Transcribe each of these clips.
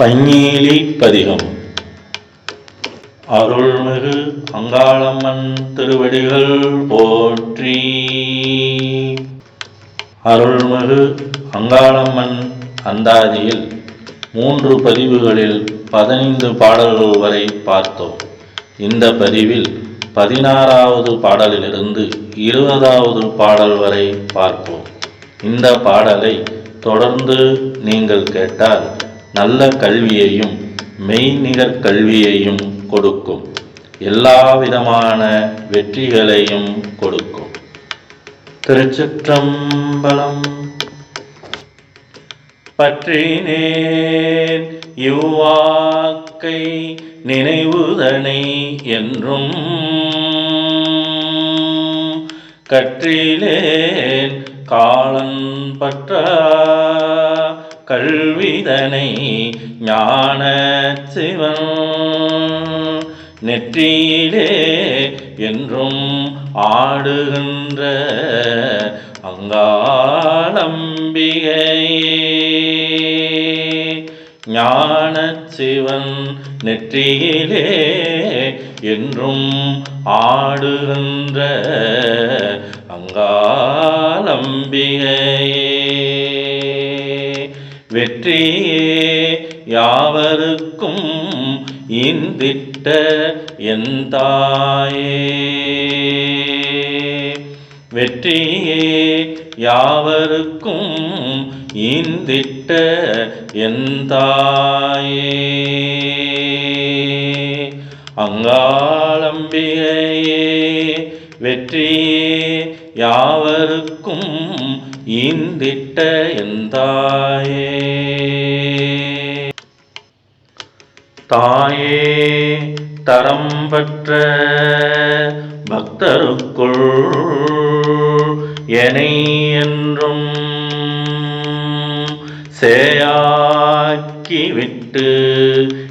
பஞ்சீலி பதிகம். அருள்மிகு அங்காளம்மன் திருவடிகள் போற்றி. அருள்மிகு அங்காளம்மன் அந்தாதியில் மூன்று பதிவுகளில் பதினைந்து பாடல்கள் வரை பார்த்தோம். இந்த பதிவில் பதினாறாவது பாடலிலிருந்து இருபதாவது பாடல் வரை பார்ப்போம். இந்த பாடலை தொடர்ந்து நீங்கள் கேட்டால் நல்ல கல்வியையும் மெய்நிகர் கல்வியையும் கொடுக்கும். எல்லா விதமான வெற்றிகளையும் கொடுக்கும். திருச்சிற்றம்பலம் பற்றினேன் இவ்வாக்கை நினைவுதனை என்றும் கற்றிலேன் காலன் பற்ற கல்விதனை ஞான சிவன். நெற்றியிலே என்றும் ஆடுகின்ற அங்காளம்பிகை. ஞான சிவன் நெற்றியிலே என்றும் ஆடு வெற்றியே யாவருக்கும் இந்திட்ட என் தாயே. வெற்றியே யாவருக்கும் இந்திட்ட என் தாயே. அங்காளம்பிகையே வெற்றியே யாவருக்கும் இந்திட்ட என் தாயே தரம் பெற்ற பக்தருக்குள் எனை என்றும் சேயாக்கிவிட்டு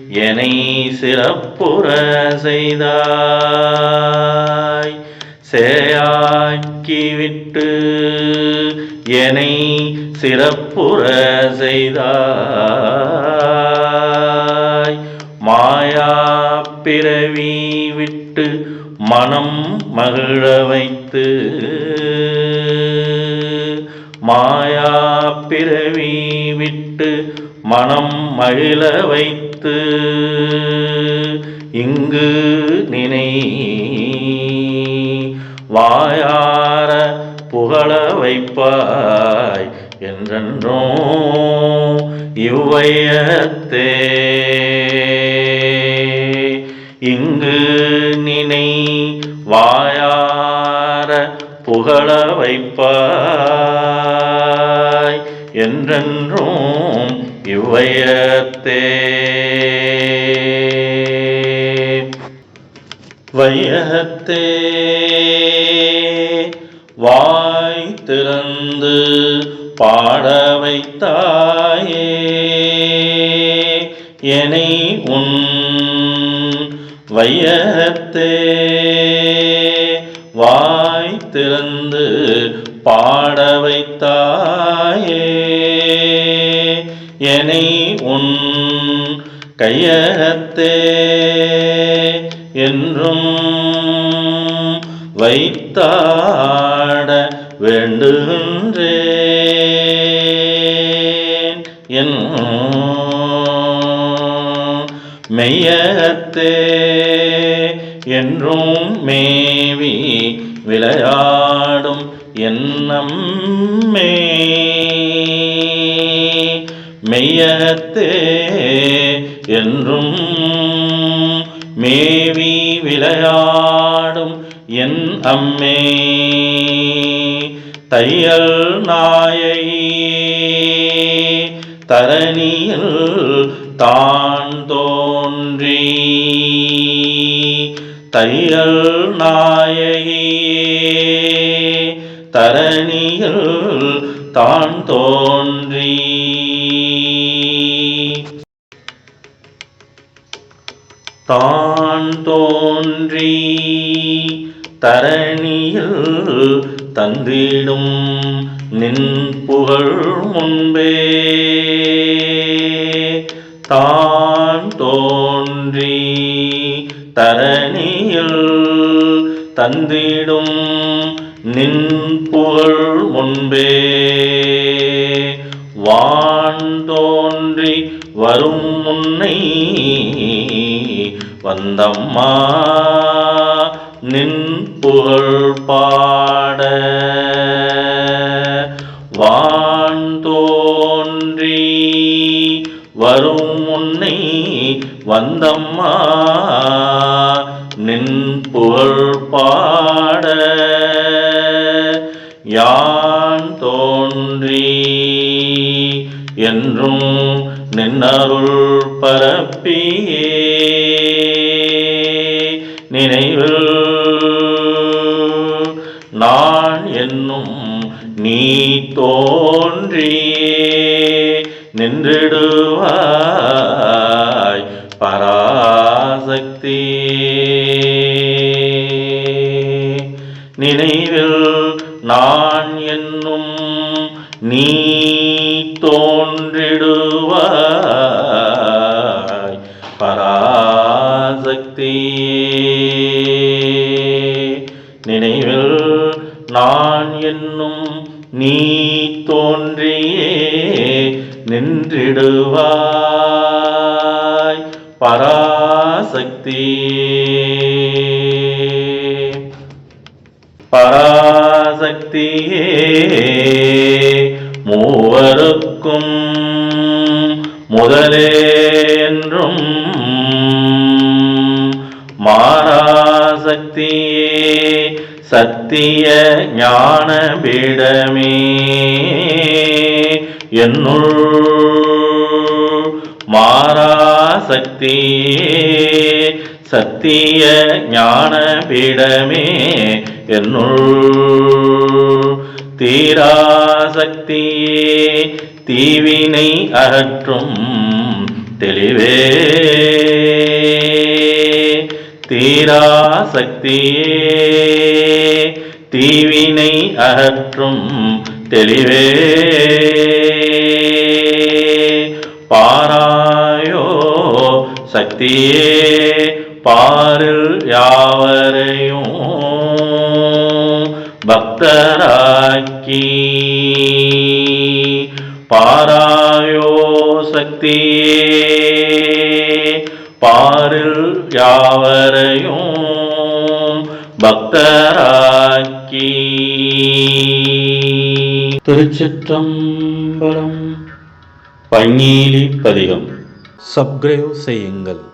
என்னை சிறப்புற செய்தாய். சேயாக்கிவிட்டு என்னை சிறப்புற செய்தாய். மாயா பிறவி விட்டு மனம் மகிழ வைத்து மாயா பிறவி விட்டு மனம் மகிழ வைத்து இங்கு நினை. வாயா புகழ வைப்பாய் என்றென்றோ இவ்வையத்தே. இங்கு நினை வாயார புகழ வைப்பாய் என்றென்றும் இவ்வையத்தே. வையத்தே திறந்து பாட வைத்தாயே. என்னை உன் வையகத்தே. வாய் திறந்து பாட வைத்தாயே. என்னை உன் கையகத்தே. என்றும் வைத்தாட வேண்டுகின்றேன் என் மெய்யகத்தே என்றும் மேவி விளையாடும் எண்ணம்மே மெய்யத்தே என்றும் மேவி விளையாடும் என் அம்மே. தையல் நாயை தரணியில் தான் தோன்றி தையல் நாயை தரணியில் தான் தோன்றி. தான் தோன்றி தரணியில் தந்திடும் நின் புகழ் முன்பே. தான் தோன்றி தரணியில் தந்திடும் நின் புகழ் முன்பே. வான் தோன்றி வரும் முன்னை வந்தம்மா நின் புகழ் பா வந்தம்மா நின் புகழ் பாட. யான் தோன்றி என்றும் நின்னருள் பரப்பியே. நினைவில் நான் என்னும் நீ தோன்றியே. நின்றிடுவார் பராசக்தி நினைவில் நான் என்னும் நீ தோன்றியே நின்றிடுவாய் பராசக்தி பராசக்தியே மூவருக்கும் முதலே என்றும் மாராசக்தியே சத்திய ஞான பீடமே என்னுள் மாராசக்தியே சத்திய ஞான பீடமே என்னுள் தீராசக்தியே தீவினை அகற்றும் தெளிவே. தீராசக்தியே தீவினை அகற்றும் தெளிவே. பாராயோ சக்தியே. பாரில் யாவரையும் பக்தராக்கி. பாராயோ சக்தியே. பாரில் யாவரையும் பக்தராக்கி. திருச்சிற்றம்பலம். பன்னீலி பதிகம். சப்ஸ்கிரைப் செய்யுங்கள்.